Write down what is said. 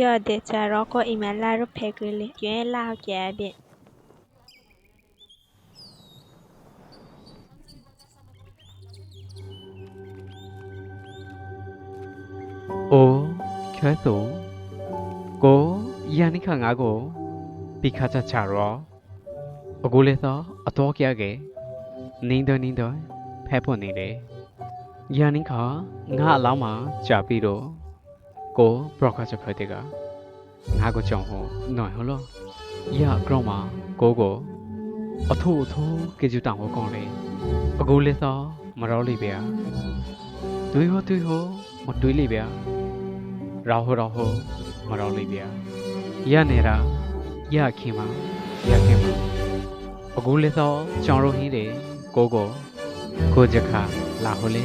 ယောဒေချာရောကိုအီမလာရဖဲကလေးကျဲလောက်ကျဲပြအိုချဲဆိုကိုယန်နိခငါကိုပိခါချချရောအကူလေသောအတော်ကြကေနင်းတော့နင်းတော့ဖဲဖို့နေလေယန်နိခငါအလောင်းမှာ ကြာပြီးတော့ကိုဘရော့ကချဖဲတဲ့ကငါကိုကြောင်ဟောနော်ဟောလို့ရဂရောမှာကိုကိုအထိုးအထိုးကေကျူတောင်ဟောကောင်းလေအကူလေသောမရောလိဗျာတွေဟောတွေဟောမတွေးလိဗျာရာဟိုရာဟိုမတော်လေးဗျာရနေတာရခင်ပါရခင်ပါအခုလေသောကျွန်တော်တို့ဟင်းတယ်ကိုကိုကိုကြခလာဟိုလေ